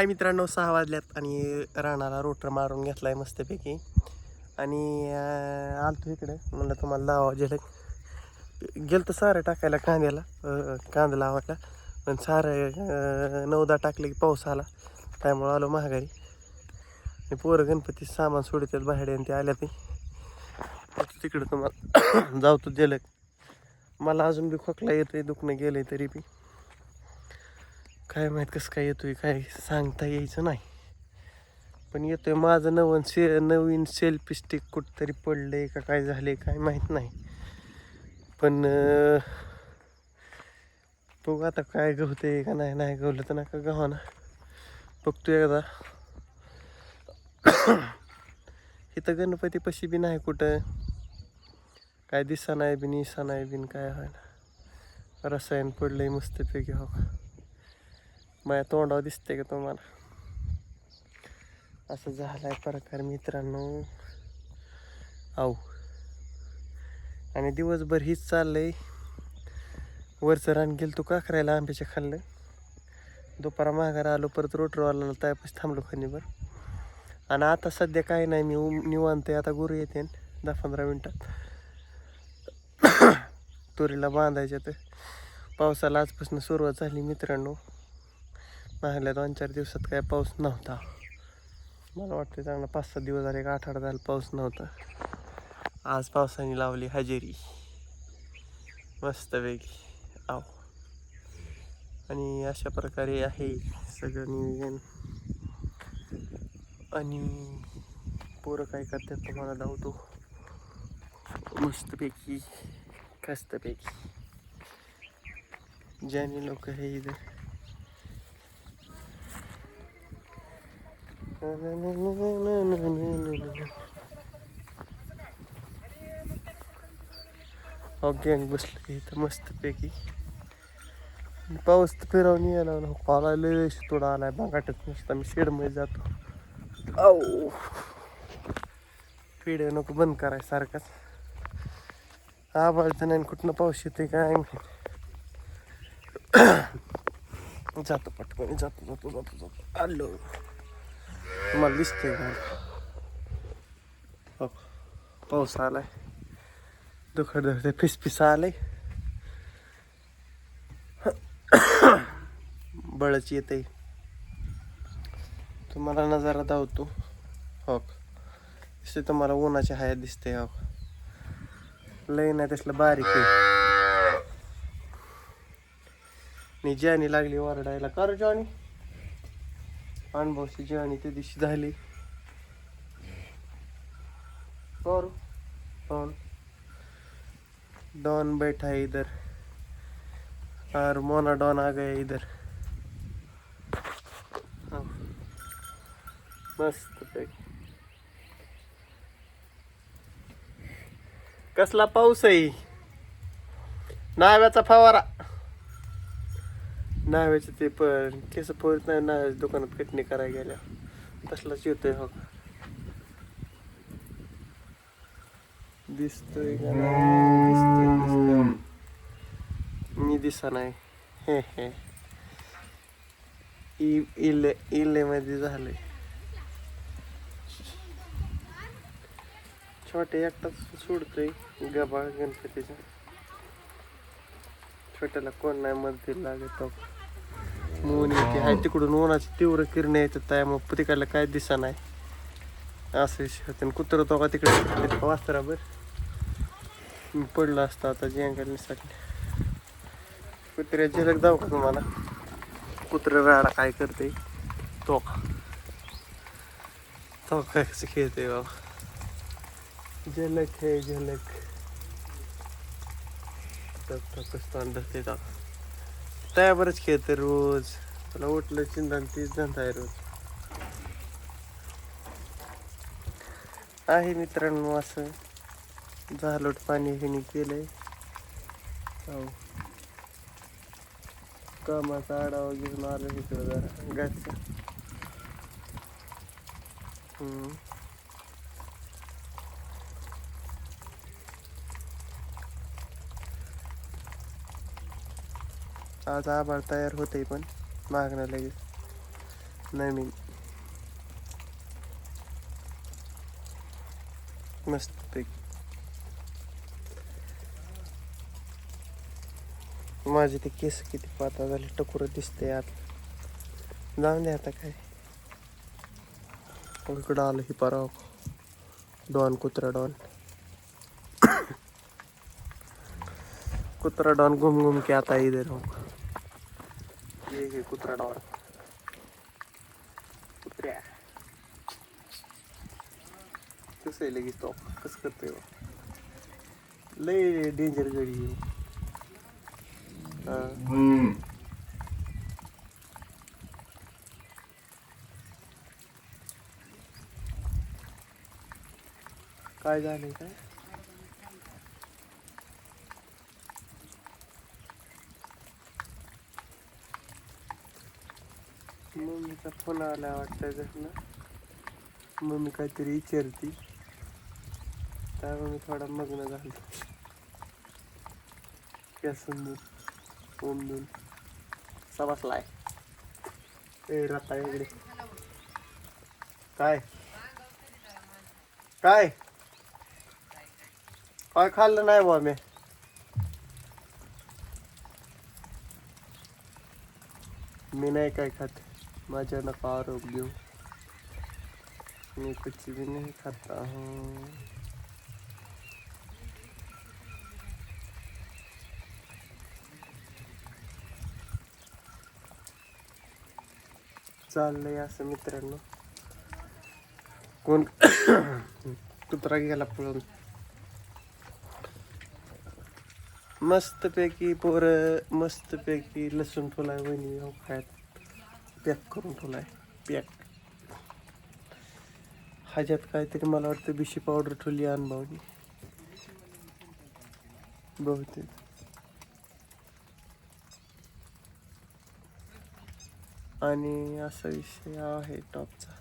काय मित्रांनो सहा वाजल्यात आणि राणाला रोटर मारून घेतलाय मस्तपैकी. आणि आलतो इकडे. म्हणलं तुम्हाला लावा झलक गेलं तर सारं टाकायला कांद्याला. अं, कांदा लावायला पण सारं नऊदा टाकले की पाऊस आला. त्यामुळं आलो महागारी आणि पोरं गणपती सामान सोडतात बाहेर आणि ते आल्या ते. तिकडं तुम्हाला. जावतो जलक मला अजून बी खोकला येतोय दुखणं गेलंय तरी बी. काय माहीत कसं काय येतोय काय सांगता यायचं नाही. पण येतोय माझं नवन से नवीन सेल्फी स्टिक कुठंतरी पडले का काय झाले काय माहीत नाही. पण बघू आता काय गवते का नाही नाही गवलं तर नका गव्हा ना. बघतो एकदा. इथं गणपतीपाशी बी नाही कुठं. काय दिसा नाही बिन इसा नाही बिन काय व्हाय ना रसायन पडलंय मस्तपैकी हो माझ्या तोंडावर दिसते का तुम्हाला? असं झालाय प्रकार मित्रांनो. आऊ. आणि दिवसभर हीच चाललंय. वरचं रान गेलं तू का करायला आंब्याच्या खाल्लं. दुपारा माघार आलो परत रोटरवाला त्यापाशी थांबलो खनिभर आणि आता सध्या काही नाही मी निवांत आहे. आता गुरु येते दहा पंधरा मिनटात. तुरीला बांधायच्या तर पावसाला आजपासून सुरुवात झाली मित्रांनो. मागल्या दोन चार दिवसात काय पाऊस नव्हता. मला वाटतं चांगला पाच सात दिवस झाले एक आठ आठ झाला पाऊस नव्हता. आज पावसाने लावली हजेरी. मस्तपैकी आव. आणि अशा प्रकारे आहे सगळं नियोजन. आणि पोरं काय करतात तुम्हाला धावतो मस्तपैकी खस्तपैकी. ज्याने लोक हे इथं गँग बसली इथं मस्तपैकी. पाऊस तर फिरवून यायला ना पाला लय थोडा आलाय. बागाटत नसता मी शेडमध्ये जातो. आऊ. पिढे नको बंद कराय सारखाच. आबाळतं नाही कुठनं पाऊस येते काय जातो पटकन जातो जातो जातो जातो. आलो. तुम्हाला दिसतंय का? हो पाऊस आलाय. दुखड धरते फिसफिस आलंय. बळच येते तुम्हाला नजारा धावतो हो दिसते तुम्हाला उन्हाच्या हायात दिसते हो लय नाही तसलं बारीक आहे. मी लागली ओरडायला. कर जॉनी अनुभवची आणि त्या दिवशी झाली. और डॉन डॉन बैठा है इधर. और मोना डॉन आ गया इधर. मस्त पैकी. कसला पाऊस आहे? नाव्याचा फवारा. नाव्याचे ते पण केस पोहत नाही नाव्याच्या दुकानात कटणी करायला गेल्या. तसलाच येतोय हो. का दिसतोय का नाही? दिसतोय दिसतोय. मी दिसा नाही. हे हे. इले इले मध्ये छोटे एकटाच सोडतोय गबाळ गणपतीचा. छोट्याला कोण नाही मध्ये तो. हो. ऊन येते हाय तिकडून उन्हाची तीव्र किरण येतात त्यामुळे तिकडला काय दिसा नाही असं विषय होते आणि कुत्र तो का तिकडे वास्तराबर मी पडलो असतो आता जंगल निसटले कुत्र्या झलक जाऊ का तुम्हाला कुत्र राडा काय करते तो तो काय कसं खेळते बाबा झलक हे झलक कसं धरते तो त्यावरच खेळते रोज. तुला उठलं चिंता तीच धंदा आहे रोज. आहे मित्रांनो असं. झालोट पाणी हिने केलंय. हो. कामाचा आढावा घेऊन आलो इकडं जरा. गाडीचा आज आभाळ तयार होते पण मागणं लगेच. नवीन. मस्त पैकी माझे ते केस किती पाता झाले टकुर दिसते आत जाऊन दे आता काय. इकडं आलं ही पराव. डॉन कुत्रा डॉन. कुत्रा डॉन घुम घुम के आता इधर हो है कुत्रा डॉन कुत्र्या कसं आहे लगेच तो कसं करतोय? लय डेंजर गडी. हा. काय झालंय काय मम्मीचा फोन आला वाटतं घरनं. मम्मी काहीतरी विचारती. त्यामुळे मी थोडा मग्न झालो. केसून ओमदून समजलाय. ए राता इकडे. काय? काय? काय खाल्लं नाही बा मी? मी नाही काय खात. माझ्या नका आरोग्य घेऊ मी कुछ भी नहीं खाता हूँ। चाललंय असं मित्रांनो कोण गेला पळून मस्तपैकी पोरं मस्तपैकी लसूण ठेवलाय वहिनी हो खायत पॅक करून ठेवला आहे पॅक. ह्याच्यात काहीतरी मला वाटतं बिशी पावडर ठेवली अनुभवनी. बहुतेक. आणि असा विषय आहे टॉपचा.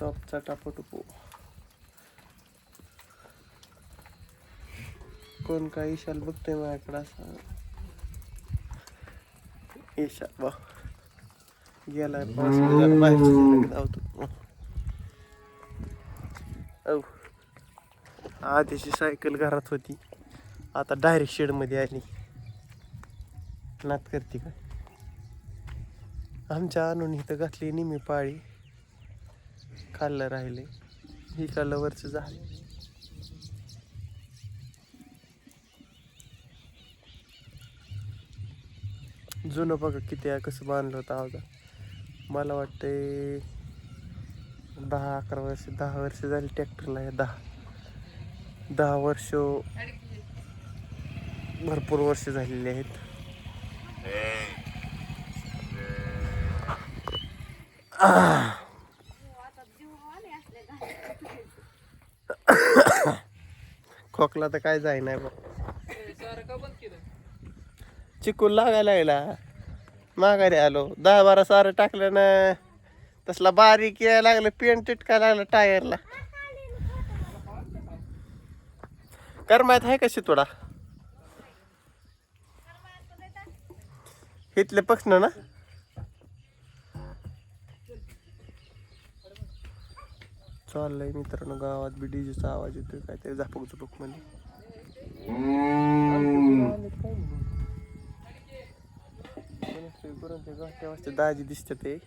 टॉपचा टापोटोपो कोण काय ईशाल बघतोय माझ्याकडे असा? ईशा वा गेलाय पाऊस. जरा बाहेर धावतो. औ. आधीची सायकल घरात होती. आता डायरेक्ट शेडमध्ये आली. नात करते का? आमच्या आणून इथं घातली निमी पाळी. खाल्लं राहिले ही खाल्लं झालं जुनं बघा किती आहे कसं बांधलं होतं अवघा मला वाटते दहा अकरा वर्ष दहा वर्ष झाली ट्रॅक्टरला या दहा. दहा वर्ष भरपूर वर्ष झालेली आहेत. खोकला तर काय जाई नाही बघ चिकूल लागायला माघारी आलो. दहा बारा सारं टाकलं ना तसला बारीक यायला लागलं पेंट टिटकायला लागलं टायरला. कर माहीत आहे कशी थोडा इथले पक्ष ना? चाललंय मित्रांनो गावात बी डीजेचा आवाज येतोय काहीतरी झापक झुपकमध्ये वाजता दाजी दिसते ते.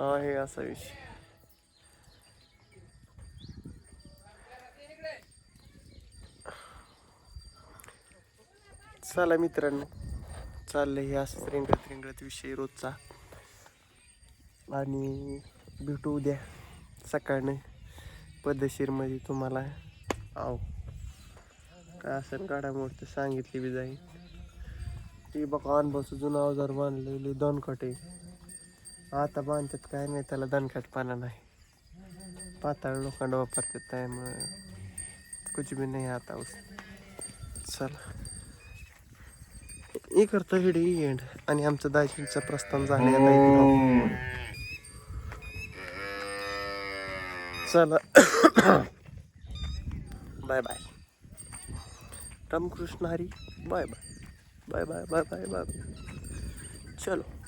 आहे असा विषय. चला मित्रांनो चाललं हे असंच रिंगत रिंगत विषय रोजचा. आणि भेटू उद्या सकाळनं पद्धतशीरमध्ये तुम्हाला. आव काय असेल गाड्यामुळे ते सांगितली बी जाईल. ती बघा अनुभवचं जुनं अवजार बांधलेली दणकटे आता बांधतात काय नाही त्याला दणकट पाना नाही. पाताळ लोखंड वापरतात त्यामुळे कुछ बी नाही आता उस चला. हे करतो व्हिडिओ एंड आणि आमचं दाजींचं प्रस्थान झालं आता चला. Bye bye. Ramakrishna Hari bye bye. Bye bye bye bye bye चलो.